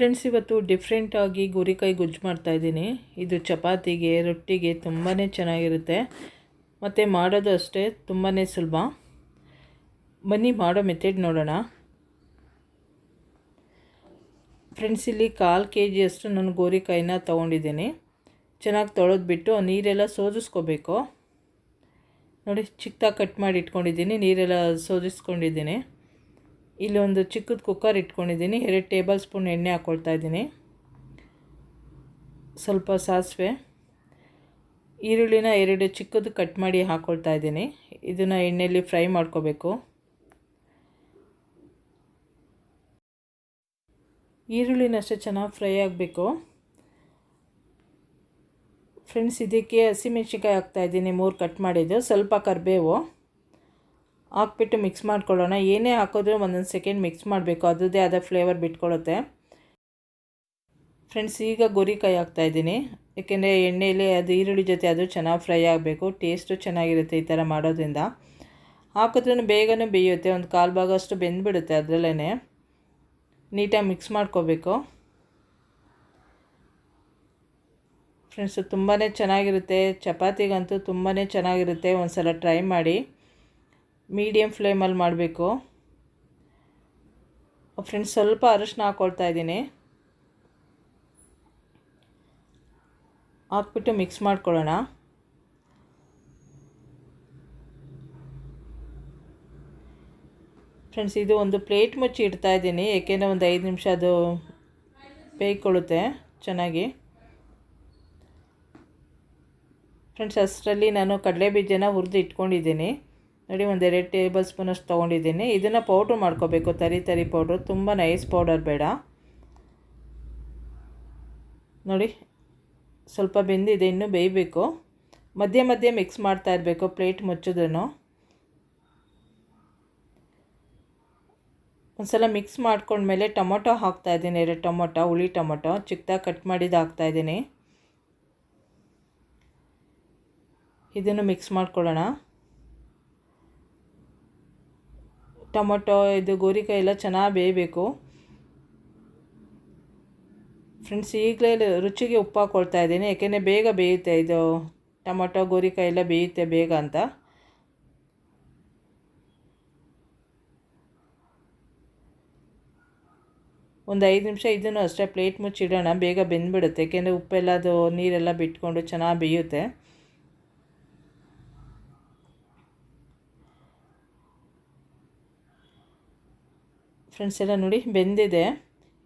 Friends, ಇವತ್ತು ಡಿಫ್ರೆಂಟಾಗಿ ಗುರಿಕಾಯಿ ಗೊಜ್ಜು ಮಾಡ್ತಾಯಿದ್ದೀನಿ ಇದು ಚಪಾತಿಗೆ, ರೊಟ್ಟಿಗೆ ತುಂಬಾ ಚೆನ್ನಾಗಿರುತ್ತೆ. ಮತ್ತು ಮಾಡೋದು ಅಷ್ಟೇ ತುಂಬಾ ಸುಲಭ. ಬನ್ನಿ, ಮಾಡೋ ಮೆಥಡ್ ನೋಡೋಣ. ಫ್ರೆಂಡ್ಸ್, ಇಲ್ಲಿ ಕಾಲು ಕೆ ಜಿಯಷ್ಟು ನಾನು ಗೋರಿಕಾಯಿನ ತೊಗೊಂಡಿದ್ದೀನಿ. ಚೆನ್ನಾಗಿ ತೊಳೆದ್ಬಿಟ್ಟು ನೀರೆಲ್ಲ ಸೋದಿಸ್ಕೋಬೇಕು. ನೋಡಿ ಚಿಕ್ಕದಾಗಿ ಕಟ್ ಮಾಡಿ ಇಟ್ಕೊಂಡಿದ್ದೀನಿ, ನೀರೆಲ್ಲ ಸೋದಿಸ್ಕೊಂಡಿದ್ದೀನಿ. ಇಲ್ಲೊಂದು ಚಿಕ್ಕದ ಕುಕ್ಕರ್ ಇಟ್ಕೊಂಡಿದ್ದೀನಿ. ಎರಡು ಟೇಬಲ್ ಸ್ಪೂನ್ ಎಣ್ಣೆ ಹಾಕ್ಕೊಳ್ತಾ ಇದ್ದೀನಿ. ಸ್ವಲ್ಪ ಸಾಸಿವೆ. ಈರುಳ್ಳಿನ ಎರಡು ಚಿಕ್ಕದು ಕಟ್ ಮಾಡಿ ಹಾಕ್ಕೊಳ್ತಾ ಇದ್ದೀನಿ. ಇದನ್ನು ಎಣ್ಣೆಯಲ್ಲಿ ಫ್ರೈ ಮಾಡ್ಕೋಬೇಕು. ಈರುಳ್ಳಿನ ಅಷ್ಟೇ ಚೆನ್ನಾಗಿ ಫ್ರೈ ಆಗಬೇಕು. ಫ್ರೆಂಡ್ಸ್, ಇದಕ್ಕೆ ಹಸಿಮೆಣ್ಸಿನ್ಕಾಯಿ ಹಾಕ್ತಾಯಿದ್ದೀನಿ ಮೂರು ಕಟ್ ಮಾಡಿದ್ದು. ಸ್ವಲ್ಪ ಕರಿಬೇವು. ಹಾಕ್ಬಿಟ್ಟು ಮಿಕ್ಸ್ ಮಾಡ್ಕೊಳ್ಳೋಣ. ಏನೇ ಹಾಕಿದ್ರೂ ಒಂದೊಂದು ಸೆಕೆಂಡ್ ಮಿಕ್ಸ್ ಮಾಡಬೇಕು. ಅದರದ್ದೇ ಆದ ಫ್ಲೇವರ್ ಬಿಟ್ಕೊಳುತ್ತೆ. ಫ್ರೆಂಡ್ಸ್ ಈಗ ಗೋರಿಕಾಯಿ ಹಾಕ್ತಾಯಿದ್ದೀನಿ ಏಕೆಂದರೆ ಎಣ್ಣೆಯಲ್ಲಿ ಅದು ಈರುಳ್ಳಿ ಜೊತೆ ಅದು ಚೆನ್ನಾಗಿ ಫ್ರೈ ಆಗಬೇಕು. ಟೇಸ್ಟು ಚೆನ್ನಾಗಿರುತ್ತೆ ಈ ಥರ ಮಾಡೋದ್ರಿಂದ. ಹಾಕಿದ್ರೂ ಬೇಗನೆ ಬೇಯುತ್ತೆ. ಒಂದು ಕಾಲು ಭಾಗ ಅಷ್ಟು ಬೆಂದ್ಬಿಡುತ್ತೆ ಅದರಲ್ಲೇ ನೀಟಾಗಿ ಮಿಕ್ಸ್ ಮಾಡ್ಕೋಬೇಕು. ಫ್ರೆಂಡ್ಸು ತುಂಬಾ ಚೆನ್ನಾಗಿರುತ್ತೆ. ಚಪಾತಿಗಂತೂ ತುಂಬಾ ಚೆನ್ನಾಗಿರುತ್ತೆ. ಒಂದು ಸಲ ಟ್ರೈ ಮಾಡಿ. ಮೀಡಿಯಮ್ ಫ್ಲೇಮಲ್ಲಿ ಮಾಡಬೇಕು. ಫ್ರೆಂಡ್ಸ್, ಸ್ವಲ್ಪ ಅರಶಿನ ಹಾಕ್ಕೊಳ್ತಾ ಇದ್ದೀನಿ. ಹಾಕ್ಬಿಟ್ಟು ಮಿಕ್ಸ್ ಮಾಡ್ಕೊಳ್ಳೋಣ. ಫ್ರೆಂಡ್ಸ್, ಇದು ಒಂದು ಪ್ಲೇಟ್ ಮುಚ್ಚಿ ಇಡ್ತಾ ಇದ್ದೀನಿ, ಏಕೆಂದರೆ ಒಂದು ಐದು ನಿಮಿಷ ಅದು ಬೇಯ್ಕೊಳ್ಳುತ್ತೆ ಚೆನ್ನಾಗಿ. ಫ್ರೆಂಡ್ಸ್, ಅಷ್ಟರಲ್ಲಿ ನಾನು ಕಡಲೆ ಬೀಜನ ಹುರಿದು ಇಟ್ಕೊಂಡಿದ್ದೀನಿ. ನೋಡಿ, ಒಂದು ಎರಡು ಟೇಬಲ್ ಸ್ಪೂನಷ್ಟು ತೊಗೊಂಡಿದ್ದೀನಿ. ಇದನ್ನು ಪೌಡ್ರ್ ಮಾಡ್ಕೋಬೇಕು. ತರಿ ತರಿ ಪೌಡ್ರು ತುಂಬ ನೈಸ್ ಪೌಡರ್ ಬೇಡ. ನೋಡಿ, ಸ್ವಲ್ಪ ಬೆಂದಿದೆ, ಇನ್ನೂ ಬೇಯಬೇಕು. ಮಧ್ಯೆ ಮಧ್ಯೆ ಮಿಕ್ಸ್ ಮಾಡ್ತಾ ಇರಬೇಕು ಪ್ಲೇಟ್ ಮುಚ್ಚಿದ್ರೂ ಒಂದ್ಸಲ ಮಿಕ್ಸ್ ಮಾಡ್ಕೊಂಡ್ಮೇಲೆ ಟೊಮೊಟೊ ಹಾಕ್ತಾಯಿದ್ದೀನಿ ಎರಡು ಟೊಮೊಟೊ, ಹುಳಿ ಟೊಮೊಟೊ. ಚಿಕ್ಕದಾಗಿ ಕಟ್ ಮಾಡಿದ್ದು ಹಾಕ್ತಾಯಿದ್ದೀನಿ ಇದನ್ನು ಮಿಕ್ಸ್ ಮಾಡ್ಕೊಳ್ಳೋಣ. ಟೊಮೊಟೊ, ಇದು ಗೋರಿಕಾಯಿ ಎಲ್ಲ ಚೆನ್ನಾಗಿ ಬೇಯಬೇಕು. ಫ್ರೆಂಡ್ಸ್ ಈಗಲೇ ರುಚಿಗೆ ಉಪ್ಪು ಹಾಕ್ಕೊಳ್ತಾ ಇದ್ದೀನಿ. ಯಾಕೆಂದರೆ ಬೇಗ ಬೇಯುತ್ತೆ ಇದು ಟೊಮೊಟೊ, ಗೋರಿಕಾಯಿ ಎಲ್ಲ ಬೇಯುತ್ತೆ ಬೇಗ ಅಂತ. ಒಂದು ಐದು ನಿಮಿಷ ಇದನ್ನು ಅಷ್ಟೇ, ಪ್ಲೇಟ್ ಮುಚ್ಚಿಡೋಣ. ಬೇಗ ಬೆಂದ್ಬಿಡುತ್ತೆ. ಯಾಕೆಂದರೆ ಉಪ್ಪೆಲ್ಲ ಅದು ನೀರೆಲ್ಲ ಬಿಟ್ಕೊಂಡು ಚೆನ್ನಾಗಿ ಬೇಯುತ್ತೆ. ಫ್ರೆಂಡ್ಸ್ ಎಲ್ಲ ನೋಡಿ ಬೆಂದಿದೆ.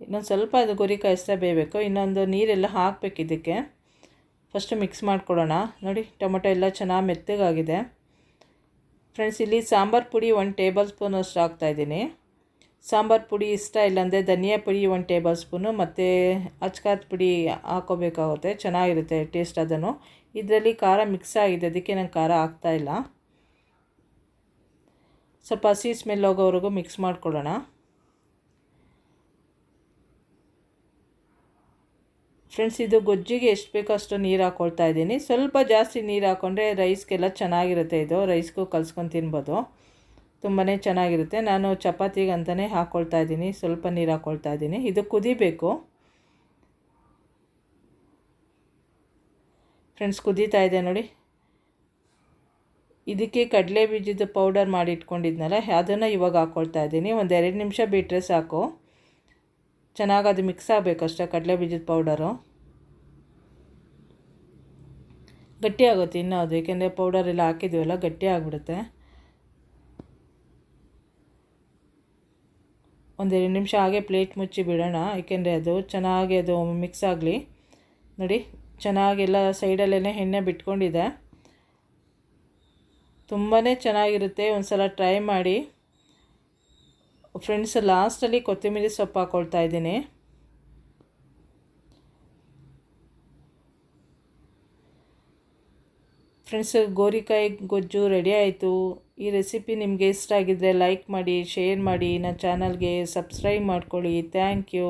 ಇನ್ನೊಂದು ಸ್ವಲ್ಪ ಅದು ಗುರಿ ಕಾಯಿಸ್ತಾ ಬೇಯಬೇಕು. ಇನ್ನೊಂದು ನೀರೆಲ್ಲ ಹಾಕಬೇಕು ಇದಕ್ಕೆ. ಫಸ್ಟು ಮಿಕ್ಸ್ ಮಾಡಿಕೊಡೋಣ. ನೋಡಿ, ಟೊಮೊಟೊ ಎಲ್ಲ ಚೆನ್ನಾಗಿ ಮೆತ್ತಗಾಗಿದೆ. ಫ್ರೆಂಡ್ಸ್ ಇಲ್ಲಿ ಸಾಂಬಾರು ಪುಡಿ ಒಂದು ಟೇಬಲ್ ಸ್ಪೂನ್ ಅಷ್ಟು ಹಾಕ್ತಾಯಿದ್ದೀನಿ ಸಾಂಬಾರು ಪುಡಿ ಇಷ್ಟ ಇಲ್ಲಾಂದರೆ ಧನಿಯಾ ಪುಡಿ ಒಂದು ಟೇಬಲ್ ಸ್ಪೂನು, ಮತ್ತು ಅಚ್ಕಾರದ ಪುಡಿ ಹಾಕೋಬೇಕಾಗುತ್ತೆ. ಚೆನ್ನಾಗಿರುತ್ತೆ ಟೇಸ್ಟ್ ಅದನ್ನು. ಇದರಲ್ಲಿ ಖಾರ ಮಿಕ್ಸ್ ಆಗಿದೆ. ಅದಕ್ಕೆ ನಂಗೆ ಖಾರ ಆಗ್ತಾಯಿಲ್ಲ ಸ್ವಲ್ಪ ಹಸಿ ಸ್ಮೆಲ್ ಹೋಗೋವರೆಗೂ ಮಿಕ್ಸ್ ಮಾಡ್ಕೊಳ್ಳೋಣ ಫ್ರೆಂಡ್ಸ್ ಇದು ಗೊಜ್ಜಿಗೆ ಎಷ್ಟು ಬೇಕೋ ಅಷ್ಟು ನೀರು ಹಾಕ್ಕೊಳ್ತಾ ಇದ್ದೀನಿ. ಸ್ವಲ್ಪ ಜಾಸ್ತಿ ನೀರು ಹಾಕ್ಕೊಂಡ್ರೆ ರೈಸ್ಗೆಲ್ಲ ಚೆನ್ನಾಗಿರುತ್ತೆ ಇದು. ರೈಸ್ಗೂ ಕಲ್ಸ್ಕೊಂಡು ತಿನ್ಬೋದು. ತುಂಬಾ ಚೆನ್ನಾಗಿರುತ್ತೆ. ನಾನು ಚಪಾತಿಗೆ ಅಂತಲೇ ಹಾಕ್ಕೊಳ್ತಾ ಇದ್ದೀನಿ. ಸ್ವಲ್ಪ ನೀರು ಹಾಕ್ಕೊಳ್ತಾ ಇದ್ದೀನಿ. ಇದು ಕುದಿಬೇಕು. ಫ್ರೆಂಡ್ಸ್ ಕುದೀತಾ ಇದೆ ನೋಡಿ. ಇದಕ್ಕೆ ಕಡಲೆ ಬೀಜದ ಪೌಡರ್ ಮಾಡಿ ಇಟ್ಕೊಂಡಿದ್ನಲ್ಲ ಅದನ್ನು ಇವಾಗ ಹಾಕ್ಕೊಳ್ತಾ ಇದ್ದೀನಿ. ಒಂದು ಎರಡು ನಿಮಿಷ ಬಿಟ್ಟರೆ ಸಾಕು. ಚೆನ್ನಾಗಿ ಅದು ಮಿಕ್ಸ್ ಆಗಬೇಕು ಅಷ್ಟೇ, ಕಡಲೆ ಬೀಜದ ಪೌಡರು ಗಟ್ಟಿಯಾಗುತ್ತೆ ಇನ್ನೂ ಅದು, ಏಕೆಂದರೆ ಪೌಡರ್ ಎಲ್ಲ ಹಾಕಿದ್ದೀವಲ್ಲ ಗಟ್ಟಿ ಆಗಿಬಿಡುತ್ತೆ. ಒಂದೆರಡು ನಿಮಿಷ ಹಾಗೆ ಪ್ಲೇಟ್ ಮುಚ್ಚಿ ಬಿಡೋಣ, ಏಕೆಂದರೆ ಅದು ಚೆನ್ನಾಗಿ ಅದು ಮಿಕ್ಸ್ ಆಗಲಿ. ನೋಡಿ ಚೆನ್ನಾಗೆಲ್ಲ ಸೈಡಲ್ಲೇ ಎಣ್ಣೆ ಬಿಟ್ಕೊಂಡಿದೆ. ತುಂಬಾ ಚೆನ್ನಾಗಿರುತ್ತೆ ಒಂದು ಸಲ ಟ್ರೈ ಮಾಡಿ. ಫ್ರೆಂಡ್ಸ್ ಲಾಸ್ಟಲ್ಲಿ ಕೊತ್ತಂಬರಿ ಸೊಪ್ಪು ಹಾಕ್ಕೊಳ್ತಾ ಇದ್ದೀನಿ. ಫ್ರೆಂಡ್ಸ್ ಗೋರಿಕಾಯಿ ಗೊಜ್ಜು ರೆಡಿ ಆಯಿತು. ಈ ರೆಸಿಪಿ ನಿಮಗೆ ಇಷ್ಟ ಆಗಿದ್ದರೆ ಲೈಕ್ ಮಾಡಿ ಶೇರ್ ಮಾಡಿ. ನನ್ನ ಚಾನಲ್ಗೆ ಸಬ್ಸ್ಕ್ರೈಬ್ ಮಾಡ್ಕೊಳ್ಳಿ. Thank you